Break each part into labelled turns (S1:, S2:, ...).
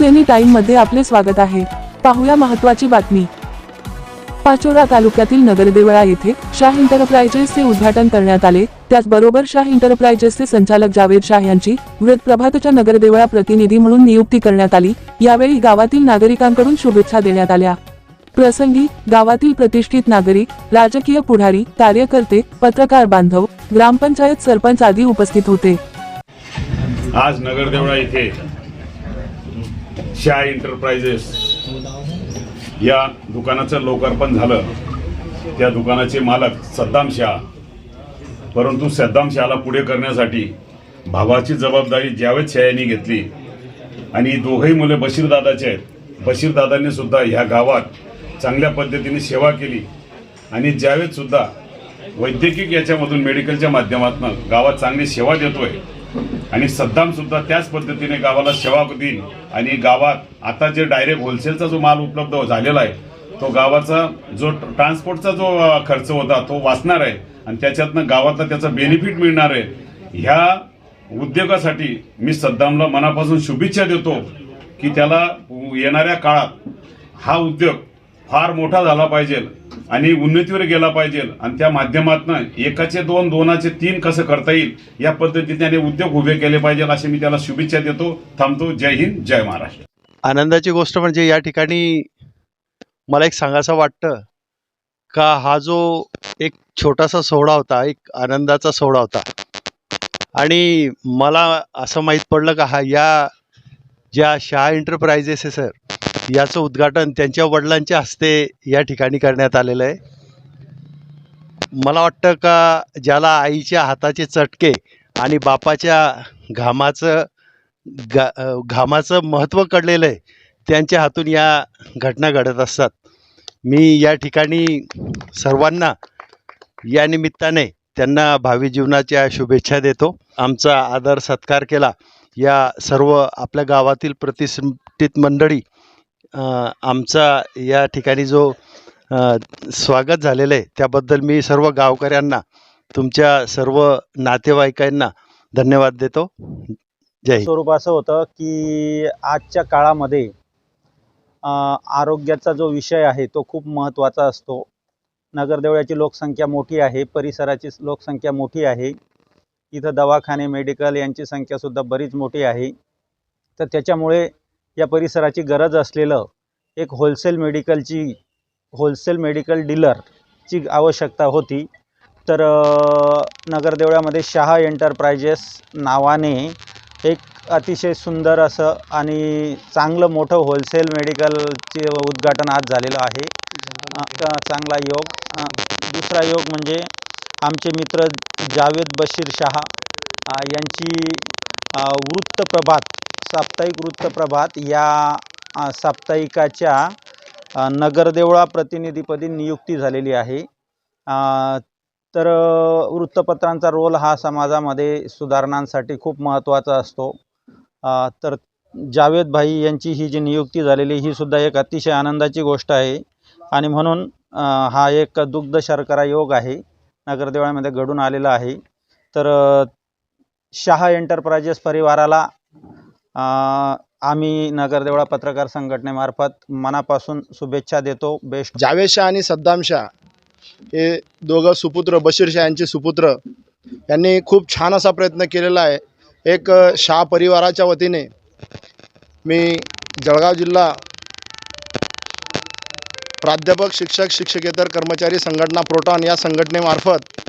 S1: News any टाइममध्ये आपले स्वागत आहे. पाहूया महत्वाची बातमी. पाचोरा तालुक्यातील नगरदेवळा येथे शाह इंटरप्राइजेसचे उद्घाटन करण्यात आले. त्याचबरोबर शाह इंटरप्राइजेसचे संचालक जावेद शाह यांची वृत्त प्रभातच्या नगरदेवळा प्रतिनिधी म्हणून नियुक्ती करण्यात आली. यावेळी गावातील नागरिकांकडून शुभेच्छा देण्यात आल्या. प्रसंगी गावातील प्रतिष्ठित नागरिक राजकीय पुढारी कार्यकर्ते पत्रकार बांधव ग्रामपंचायत सरपंच आदी उपस्थित होते.
S2: आज नगरदेवळा येथे शाह इंटरप्राइजेस या दुकानाचं लोकार्पण झालं त्या दुकानाचे मालक सद्दाम शाह. परंतु सद्दाम शहाला पुढे करण्यासाठी भावाची जबाबदारी जावेद शाह यांनी घेतली आणि दोघंही मुले बशीरदादाचे आहेत. बशीरदादांनी सुद्धा ह्या गावात चांगल्या पद्धतीने सेवा केली आणि ज्यावेळेस सुद्धा वैद्यकीय याच्यामधून मेडिकलच्या माध्यमातून गावात चांगली सेवा देतोय आणि सद्दाम सुद्धा त्याच पद्धतीने गावाला सेवा देईन आणि गावात आता जे डायरेक्ट होलसेलचा जो माल उपलब्ध झालेला आहे तो गावाचा जो ट्रान्सपोर्टचा जो खर्च होता तो वाचणार आहे आणि त्याच्यातनं गावातला त्याचा बेनिफिट मिळणार आहे. ह्या उद्योगासाठी मी सद्दामला मनापासून शुभेच्छा देतो की त्याला येणाऱ्या काळात हा उद्योग फार मोठा झाला पाहिजे आणि उन्नतीवर गेला पाहिजे. आणि त्या माध्यमातून एकाचे दोन दोनाचे तीन कसं करता येईल या पद्धतीने त्याने उद्योग उभे केले पाहिजे असे मी त्याला शुभेच्छा देतो. थांबतो. जय हिंद जय महाराष्ट्र.
S3: आनंदाची गोष्ट म्हणजे या ठिकाणी मला एक सांगायचं वाटतं का हा जो एक छोटासा सोहळा होता एक आनंदाचा सोहळा होता. आणि मला असं माहीत पडलं का हा या ज्या शाह एंटरप्राइजेस आहे सर याचं उद्घाटन त्यांच्या वडिलांच्या हस्ते या ठिकाणी करण्यात आलेलं आहे. मला वाटतं का ज्याला आईच्या हाताचे चटके आणि बापाच्या घामाचं गा घामाचं महत्त्व कळलेलं आहे त्यांच्या हातून या घटना घडत असतात. मी या ठिकाणी सर्वांना या निमित्ताने त्यांना भावी जीवनाच्या शुभेच्छा देतो. आमचा आदर सत्कार केला. या सर्व आपल्या गावातील प्रतिष्ठित मंडळी आमचा या ठिकाणी जो स्वागत झालेलं आहे त्याबद्दल मी सर्व गावकऱ्यांना तुमच्या सर्व नातेवाईकांना धन्यवाद देतो. जय
S4: स्वरूप असं होतं की आजच्या काळामध्ये आरोग्याचा जो विषय आहे तो खूप महत्त्वाचा असतो. नगरदेवळ्याची लोकसंख्या मोठी आहे परिसराची लोकसंख्या मोठी आहे. इथं दवाखाने मेडिकल यांची संख्यासुद्धा बरीच मोठी आहे. तर त्याच्यामुळे या परिसराची गरज असलेलं एक होलसेल मेडिकलची होलसेल मेडिकल डीलरची आवश्यकता होती. तर नगरदेवळ्यामध्ये शहा एंटरप्राइजेस नावाने एक अतिशय सुंदर असं आणि चांगलं मोठं होलसेल मेडिकलचे उद्घाटन आज झालेलं आहे. चांगला योग. दुसरा योग म्हणजे आमचे मित्र जावेद बशीर शहा यांची वृत्तप्रभात साप्ताहिक वृत्तप्रभात या साप्ताहिकाच्या नगरदेवळा प्रतिनिधीपदी नियुक्ती झालेली आहे. तर वृत्तपत्रांचा रोल हा समाजामध्ये सुधारणांसाठी खूप महत्त्वाचा असतो. तर जावेद भाई यांची ही जी नियुक्ती झालेली ही सुद्धा एक अतिशय आनंदाची गोष्ट आहे. आणि म्हणून हा एक दुग्ध शर्करा योग आहे नगरदेवळामध्ये घडून आलेला आहे. तर शहा शाह एंटरप्राइजेस परिवाराला आम्ही नगरदेवळा पत्रकार संघटनेमार्फत मनापासून शुभेच्छा देतो. बेस्ट.
S5: जावेद शाह आणि सद्दाम शाह हे दोघं सुपुत्र बशीर शाह यांचे सुपुत्र यांनी खूप छान असा प्रयत्न केलेला आहे. एक शाह परिवाराच्या वतीने मी जळगाव जिल्हा प्राध्यापक शिक्षक शिक्षकेतर कर्मचारी संघटना प्रोटॉन या संघटनेमार्फत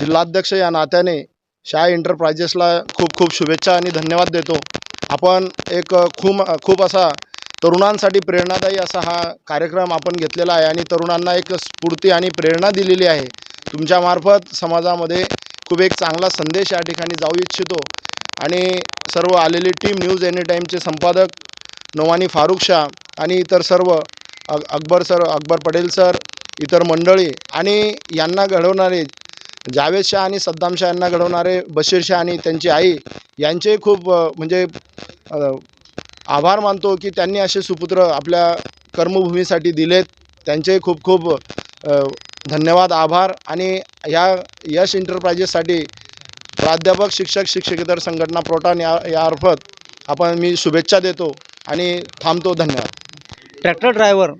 S5: जिल्हाध्यक्ष या नात्याने शाह एंटरप्राइजेसला खूप खूप शुभेच्छा आणि धन्यवाद देतो. आपण एक खूप खूप असा तरुणांसाठी प्रेरणादायी असा हा कार्यक्रम आपण घेतलेला आहे आणि तरुणांना एक स्फूर्ती आणि प्रेरणा दिलेली आहे. तुमच्यामार्फत समाजामध्ये खूप एक चांगला संदेश या ठिकाणी जाऊ इच्छितो. आणि सर्व आलेली टीम न्यूज एनी टाईमचे संपादक नोवानी फारुख शाह आणि इतर सर्व अकबर सर अकबर पटेल सर इतर मंडळी आणि यांना घडवणारे जावेद शाह आणि सद्दाम शाह यांना घडवणारे बशीर शाह आणि त्यांची आई यांचे खूप म्हणजे आभार मानतो की त्यांनी असे सुपुत्र आपल्या कर्मभूमीसाठी दिलेत. त्यांचे खूप खूप धन्यवाद आभार. आणि या यश एंटरप्राइजेससाठी प्राध्यापक शिक्षक शिक्षकेतर संघटना प्रोटॉन या यामार्फत आपण मी शुभेच्छा देतो आणि थांबतो. धन्यवाद.
S6: ट्रॅक्टर ड्रायव्हर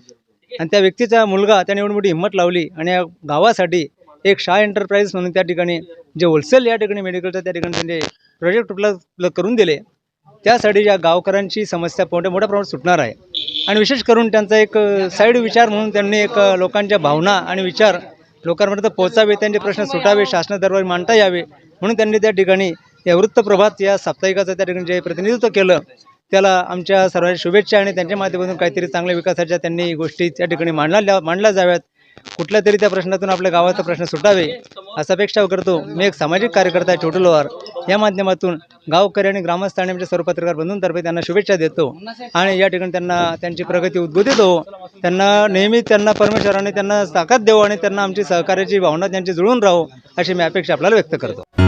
S6: आणि त्या व्यक्तीचा मुलगा त्याने एवढी मोठी हिंमत लावली आणि या गावासाठी एक शाह एंटरप्राईज म्हणून त्या ठिकाणी जे होलसेल या ठिकाणी मेडिकलचं त्या ठिकाणी त्यांनी प्रोजेक्ट उपलब्ध करून दिले. त्यासाठी या गावकऱ्यांची समस्या मोठ्या मोठ्या प्रमाणात सुटणार आहे. आणि विशेष करून त्यांचा एक साईड विचार म्हणून त्यांनी एक लोकांच्या भावना आणि विचार लोकांपर्यंत पोहोचावे त्यांचे प्रश्न सुटावे शासना दरबारी मांडता यावे म्हणून त्यांनी त्या ठिकाणी या वृत्तप्रभात या साप्ताहिकाचं त्या ठिकाणी जे प्रतिनिधित्व केलं त्याला आमच्या सर्वांच्या शुभेच्छा आणि त्यांच्या माध्यमातून काहीतरी चांगल्या विकासाच्या त्यांनी गोष्टी त्या ठिकाणी मांडल्या मांडल्या जाव्यात. कुठल्या तरी त्या प्रश्नातून आपल्या गावाचा प्रश्न सुटावे असा अपेक्षा करतो. मी एक सामाजिक कार्यकर्ता आहे छोटू लोहार. या माध्यमातून गावकरी आणि ग्रामस्थ आणि आमच्या सर्वपत्रकार बंधूंतर्फे त्यांना शुभेच्छा देतो आणि या ठिकाणी त्यांना त्यांची प्रगती उद्बोधित हो. त्यांना नेहमी त्यांना परमेश्वराने त्यांना ताकद देऊ आणि त्यांना आमची सहकार्याची भावना त्यांची जुळून राहो अशी मी अपेक्षा आपल्याला व्यक्त करतो.